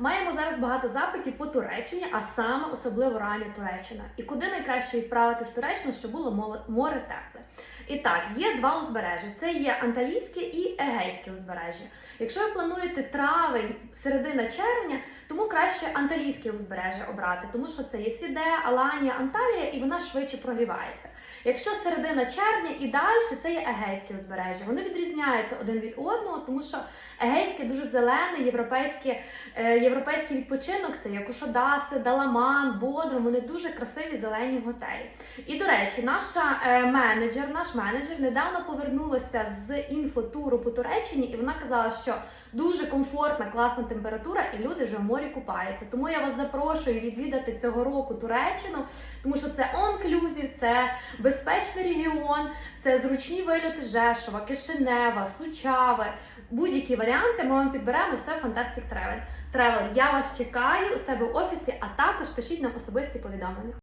Маємо зараз багато запитів по Туреччині, а саме особливо рані Туреччина. І куди найкраще відправити з Туреччини, щоб було море- тепле. І так, є два узбережжя: це є Анталійське і Егейське узбережжя. Якщо ви плануєте травень, середина червня, тому краще Анталійське узбережжя обрати, тому що це є Сіде, Аланія, Анталія, і вона швидше прогрівається. Якщо середина червня і далі, це є Егейське узбережжя. Вони відрізняються один від одного, тому що Егейське дуже зелене, європейське, е, європейський відпочинок це є Кушодаси, Даламан, Бодрум. Вони дуже красиві зелені готелі. І до речі, наша е, менеджер, наш менеджер недавно повернулася з інфотуру по Туреччині, і вона казала, що дуже комфортна, класна температура, і люди вже в морі купаються. Тому я вас запрошую відвідати цього року Туреччину, тому що це онклюзів, це безпечний регіон, це зручні вильоти Жешова, Кишинева, Сучави. Будь-які варіанти ми вам підберемо все Fantastic Travel. Travel. Я вас чекаю у себе в офісі, а також пишіть нам особисті повідомлення.